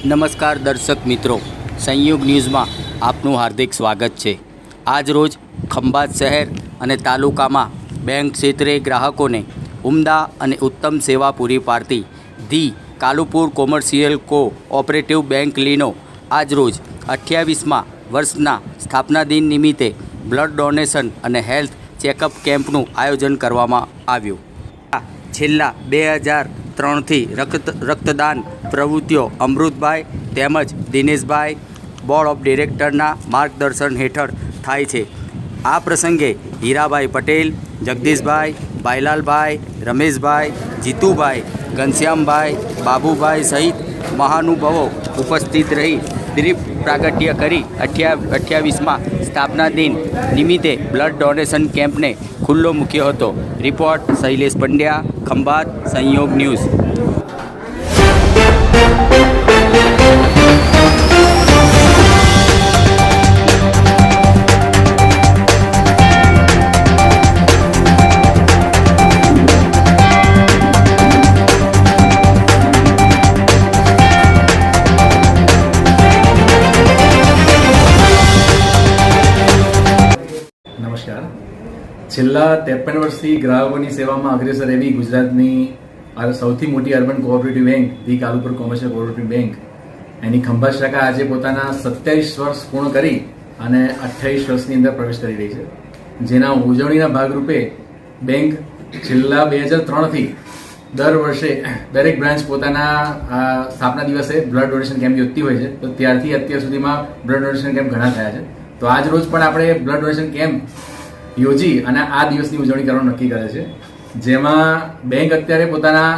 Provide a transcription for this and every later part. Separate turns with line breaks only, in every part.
નમસ્કાર દર્શક મિત્રો. સંયુગ ન્યૂઝમાં આપનું હાર્દિક સ્વાગત છે. આજ રોજ ખંભાત શહેર અને તાલુકામાં બેંક ક્ષેત્રે ગ્રાહકોને ઉમદા અને ઉત્તમ સેવા પૂરી પાડતી the Kalupur commercial cooperative bank લીનો આજ રોજ અઠ્યાવીસમાં વર્ષના સ્થાપના દિન નિમિત્તે બ્લડ ડોનેશન અને હેલ્થ ચેકઅપ કેમ્પનું આયોજન કરવામાં આવ્યું. છેલ્લા બે હજાર ત્રણથી રક્ત, રક્તદાન પ્રવૃત્તિઓ. અમૃતભાઈ તેમજ દિનેશભાઈ, બોર્ડ ઓફ ડિરેક્ટરના માર્ગદર્શન હેઠળ થાય છે. આ પ્રસંગે હીરાભાઈ પટેલ, જગદીશભાઈ ભાઈલાલભાઈ રમેશભાઈ, જીતુભાઈ, ઘનશ્યામભાઈ, બાબુભાઈ સહિત મહાનુભાવો ઉપસ્થિત રહી દીપ પ્રાગટ્ય કરી અઠ્યા, અઠ્યાવીસમાં સ્થાપના દિન નિમિત્તે બ્લડ ડોનેશન કેમ્પને ખુલ્લો મૂક્યો હતો. રિપોર્ટ શૈલેષ પંડ્યા, ખંભાત, સંયોગ ન્યૂઝ.
છેલ્લા ત્રેપન વર્ષથી ગ્રાહકોની સેવામાં અગ્રેસર એવી ગુજરાતની સૌથી મોટી urban cooperative bank, the Kalupur commercial cooperative bank. એની ખંભાત શાખા આજે પોતાના સત્યાવીસ વર્ષ પૂર્ણ કરી અને અઠ્યાવીસ વર્ષની અંદર પ્રવેશ કરી રહી છે. જેના ઉજવણીના ભાગરૂપે બેંક છેલ્લા બે હજાર ત્રણથી દર વર્ષે દરેક બ્રાન્ચ પોતાના સ્થાપના દિવસે બ્લડ ડોનેશન કેમ્પ યોજતી હોય છે. તો ત્યારથી અત્યાર સુધીમાં બ્લડ ડોનેશન કેમ્પ ઘણા થયા છે. તો આજ રોજ પણ આપણે બ્લડ ડોનેશન કેમ્પ યોજી અને આ દિવસની ઉજવણી કરવાનું નક્કી કરે છે. જેમાં બેંક અત્યારે પોતાના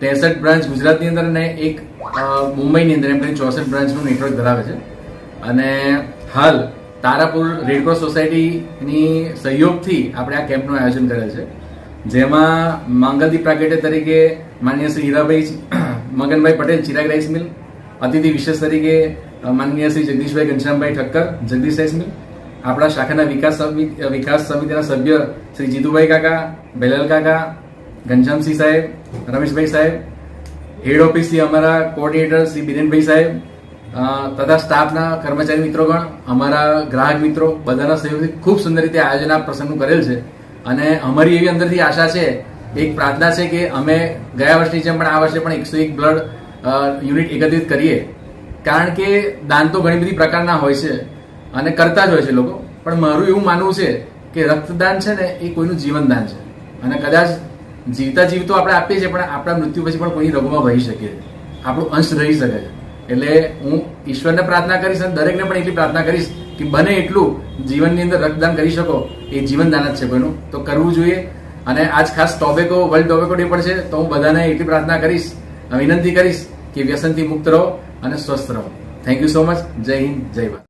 ત્રેસઠ બ્રાન્ચ ગુજરાતની અંદર અને એક મુંબઈની અંદર, એમ કરીને ચોસઠ બ્રાન્ચનું નેટવર્ક ધરાવે છે. અને હાલ તારાપુર રેડક્રોસ સોસાયટીની સહયોગથી આપણે આ કેમ્પનું આયોજન કરેલ છે. જેમાં માંગલદીપ પ્રાગટ્ય તરીકે માનનીય શ્રી હીરાભાઈ મગનભાઈ પટેલ, ચિરાગ રાઈસ મિલ અતિથિ વિશેષ તરીકે માનનીય શ્રી જગદીશભાઈ ઘનશ્યામભાઈ ઠક્કર, જગદીશ રાઈસ મિલ આપણા શાખાના વિકાસ વિકાસ સમિતિના સભ્ય શ્રી જીતુભાઈ કાકા, બેલાલ કાકા, ઘનશ્યામસિંહ સાહેબ, રમેશભાઈ સાહેબ, હેડ ઓફિસથી અમારા કોઓર્ડિનેટર શ્રી બિરેનભાઈ સાહેબ તથા સ્ટાફના કર્મચારી મિત્રોગણ, અમારા ગ્રાહક મિત્રો બધાના સહયોગથી ખૂબ સુંદર રીતે આયોજન આ પ્રસંગનું કરેલ છે. અને અમારી એવી અંદરથી આશા છે, એક પ્રાર્થના છે કે અમે ગયા વર્ષની જેમ પણ આ વર્ષે પણ એકસો એક બ્લડ યુનિટ એકત્રિત કરીએ. કારણ કે દાન તો ઘણી બધી પ્રકારના હોય છે. અને કરતા જ હોય છે લોકો. પણ મારું એવું માનવું છે કે રક્તદાન છે ને એ કોઈનું જીવનદાન છે. અને કદાચ જીવતા જીવતો આપણે આપીએ છીએ, પણ આપણા મૃત્યુ પછી પણ કોઈની રઘુમાં વહી શકે છે. આપણું અંશ રહી શકે છે. એટલે હું ઈશ્વરને પ્રાર્થના કરીશ અને દરેકને પણ એટલી પ્રાર્થના કરીશ કે બને એટલું જીવનની અંદર રક્તદાન કરી શકો. એ જીવનદાન જ છે કોઈનું. તો કરવું જોઈએ. અને આજ ખાસ ટોબેકો વર્લ્ડ ટોબેકો ડે પણ છે, તો હું બધાને એટલી પ્રાર્થના કરીશ, વિનંતી કરીશ કે વ્યસનથી મુક્ત રહો અને સ્વસ્થ રહો. થેન્ક યુ સો મચ જય હિન્દ, જય ભારત.